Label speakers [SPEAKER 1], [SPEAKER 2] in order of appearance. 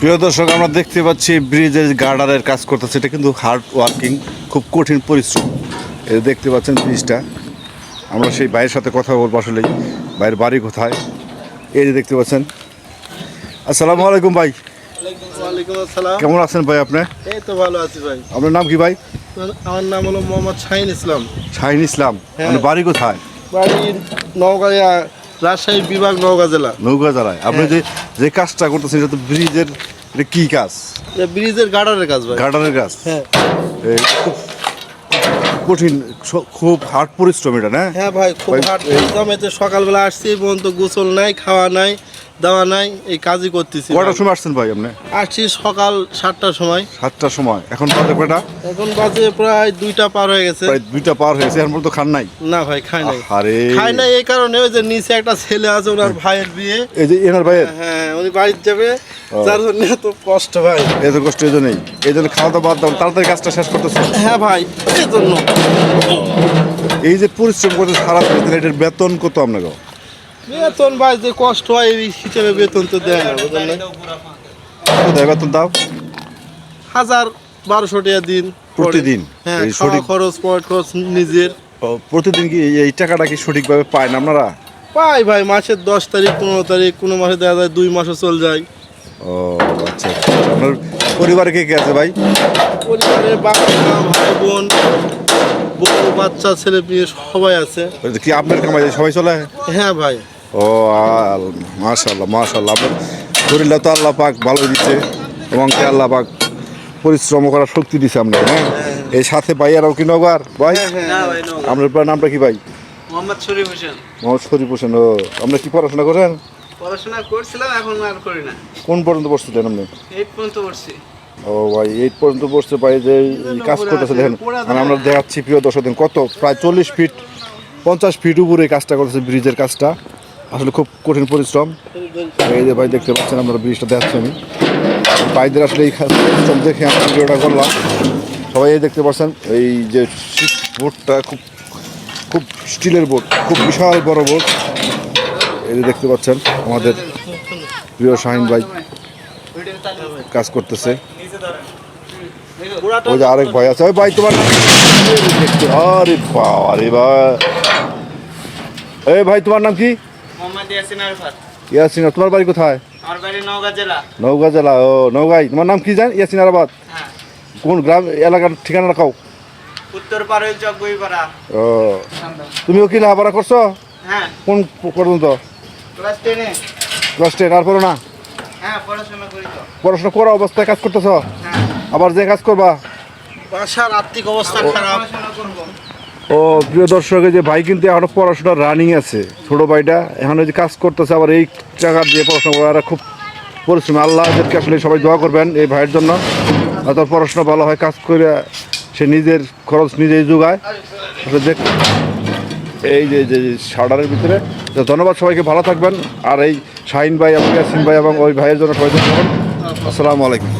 [SPEAKER 1] প্রিয় দর্শক আমরা দেখতে পাচ্ছি ব্রিজের গার্ডারের কাজ করতেছে। এটা কিন্তু হার্ড ওয়ার্কিং খুব কঠিন পরিশ্রম। যে দেখতে পাচ্ছেন ব্রিজটা। আমরা সেই ভাইয়ের সাথে কথা বলব আসলে ভাইয়ের বাড়ি কোথায়? এই যে দেখতে পাচ্ছেন। আসসালামু আলাইকুম ভাই। কেমন আছেন ভাই আপনি?
[SPEAKER 2] এই তো ভালো আছি ভাই।
[SPEAKER 1] আপনার নাম কি ভাই?
[SPEAKER 2] আমার নাম হলো মোহাম্মদ শাহিন ইসলাম।
[SPEAKER 1] শাহিন ইসলাম।
[SPEAKER 2] হ্যাঁ।
[SPEAKER 1] বাড়ি কোথায়?
[SPEAKER 2] বাড়ি নওগাঁ রাজশাহী বিভাগ নওগাঁ জেলা।
[SPEAKER 1] নৌকা জেলায়। আপনি যে যে কাজটা করতেছেন এটা তো ব্রিজের এটা কি কাজ?
[SPEAKER 2] এটা ব্রিজের গার্ডারের কাজ ভাই।
[SPEAKER 1] গার্ডারের কাজ?
[SPEAKER 2] হ্যাঁ।
[SPEAKER 1] এই খুব কঠিন স- খুব হার্ড পরিশ্রম এটা না?
[SPEAKER 2] হ্যাঁ ভাই খুব
[SPEAKER 1] ভাই, পরিশ্রম।
[SPEAKER 2] এতে সকালবেলা আসছি এই পর্যন্ত গোসল নাই খাওয়া নাই। দাওয়া নাই এই কাজই করতেছি
[SPEAKER 1] কটার সময় আসছেন ভাই আপনি?
[SPEAKER 2] আসছি সকাল সাতটার সময়।
[SPEAKER 1] সাতটার সময়। এখন বাজে কয়টা?
[SPEAKER 2] এখন বাজে প্রায় দুইটা পার হয়ে গেছে।
[SPEAKER 1] প্রায় দুইটা পার হয়েছে এখন পর্যন্ত খান নাই?
[SPEAKER 2] না ভাই খাই নাই।
[SPEAKER 1] আরে
[SPEAKER 2] খাই নাই এই কারণে ওই যে নিচে একটা ছেলে আছে ওনার ভাইয়ের বিয়ে।
[SPEAKER 1] এই যে এনার ভাইয়ের?
[SPEAKER 2] হ্যাঁ উনি বাড়িতে যাবে। যার জন্য এত কষ্ট ভাই।
[SPEAKER 1] এত কষ্ট এই জন্যই। এই জন্য খাওয়া দাওয়া বাদ দাও তাড়াতাড়ি কাজটা শেষ করতেছে।
[SPEAKER 2] হ্যাঁ ভাই এই জন্য।
[SPEAKER 1] এই যে পরিশ্রম করতে সারা এটার বেতন কত আপনাকে
[SPEAKER 2] বেতন ভাই যে কষ্ট হয় এই হিসেবে বেতন তো দেয় না বুঝলেন না?
[SPEAKER 1] কত দেয় বেতন দাও
[SPEAKER 2] হাজার বারোশো টাকা দিন।
[SPEAKER 1] প্রতিদিন?
[SPEAKER 2] হ্যাঁ
[SPEAKER 1] সঠিক-
[SPEAKER 2] খরচ পয়েন্ট খরচ নিজের
[SPEAKER 1] প্রতিদিন কি এই- টাকাটা কি সঠিকভাবে পায় না আপনারা
[SPEAKER 2] পাই ভাই মাসের দশ তারিখ পনেরো তারিখ কোনো মাসে দেখা যায় দুই মাসও চল যায়
[SPEAKER 1] ও আচ্ছা। আপনার পরিবারে কে কে আছে ভাই
[SPEAKER 2] পরিবারে বাবা ভাই বোন বউ বাচ্চা ছেলে মেয়ে সবাই আছে
[SPEAKER 1] ওই যে কি আপনার কামাই সবাই চলে
[SPEAKER 2] হ্যাঁ ভাই
[SPEAKER 1] ও মাশাল্লাহ মাশাল্লাহ শরীরটা তো আল্লাহ পাক ভালো দিচ্ছে এবং কি আল্লাহ পাক পরিশ্রম করার শক্তি দিচ্ছে আমরা হ্যাঁ? এই সাথে ভাইয়ারাও কি নগর ভাই?
[SPEAKER 2] হ্যাঁ ভাই
[SPEAKER 1] আপনার আপনার নামটা কি ভাই?
[SPEAKER 3] মোহাম্মদ শরীফ হোসেন।
[SPEAKER 1] মোহাম্মদ শরীফ হোসেন ও। আমরা কি পড়াশোনা করেন?
[SPEAKER 3] পড়াশোনা করছিলাম এখন আর করি না।
[SPEAKER 1] কোন পর্যন্ত পড়ছিলেন আপনি?
[SPEAKER 3] এইট পর্যন্ত পড়ছি।
[SPEAKER 1] ও ভাই এইট পর্যন্ত বসতে পারি যে এই কাজ করতেছে দেখেন। মানে আমরা দেখাচ্ছি প্রিয় দর্শক কত প্রায় চল্লিশ ফিট পঞ্চাশ ফিট উপরে এই কাজটা করতেছে ব্রিজের কাজটা। আসলে খুব কঠিন পরিশ্রম। এই যে ভাই দেখতে পাচ্ছেন, আমরা ব্রিজটা দেখাচ্ছি আমি। ভাইদের আসলে এই পরিশ্রম দেখে আমরা ভিডিওটা করলাম। সবাই এই দেখতে পাচ্ছেন, এই যে বোর্ডটা খুব খুব স্টিলের বোর্ড খুব বিশাল বড় বোর্ড এই যে দেখতে পাচ্ছেন, আমাদের প্রিয় শাহিন ভাই কাজ করতেছে। ওই যে আরেক ভাই আছে। ওই ভাই, তোমার? আরে বাবা রে বা এই ভাই, তোমার নাম কি?
[SPEAKER 3] মোহাম্মদ ইয়াসিন আরফাত।
[SPEAKER 1] ইয়াসিন তোমার বাড়ি কোথায়?
[SPEAKER 3] আমার বাড়ি নওগাঁ জেলা।
[SPEAKER 1] নৌকা জেলা ও নৌগাই তোমার নাম কি জান ইয়াসিন আরাবাদ
[SPEAKER 3] হ্যাঁ।
[SPEAKER 1] কোন গ্রাম এলাকার ঠিকানা রাখাও
[SPEAKER 3] উত্তর পাড়ের
[SPEAKER 1] ও তুমিও কি লেখাপড়া করছ?
[SPEAKER 3] হ্যাঁ।
[SPEAKER 1] কোন পর্যন্ত?
[SPEAKER 3] ক্লাস টেনে
[SPEAKER 1] ক্লাস টেন আর পড়ো না?
[SPEAKER 3] হ্যাঁ পড়াশোনা করি তো।
[SPEAKER 1] পড়াশোনা করা অবস্থায় কাজ করতেছো?
[SPEAKER 3] হ্যাঁ।
[SPEAKER 1] আবার যে কাজ করবা?
[SPEAKER 2] বাসার আর্থিক অবস্থা খারাপ।
[SPEAKER 3] পড়াশোনা করব।
[SPEAKER 1] ও প্রিয় দর্শক যে ভাই কিন্তু এখনও পড়াশোনা রানিং আছে। ছোট ভাইটা এখন যে কাজ করতেছে, আবার এই টাকা দিয়ে পড়াশোনা করা খুব পরিশ্রম। আল্লাহ এদেরকে আসলে সবাই দোয়া করবেন এই ভাইয়ের জন্য। আর তার পড়াশোনা ভালো হয়, কাজ করে সে নিজের খরচ নিজেই যোগায়। আসলে দেখ, এই যে যে সার্ডারের ভিতরে। তো ধন্যবাদ সবাইকে, ভালো থাকবেন। আর এই শাহিন ভাই এবং ইয়াসিন ভাই এবং ওই ভাইয়ের জন্য সবাই আসসালামু আলাইকুম।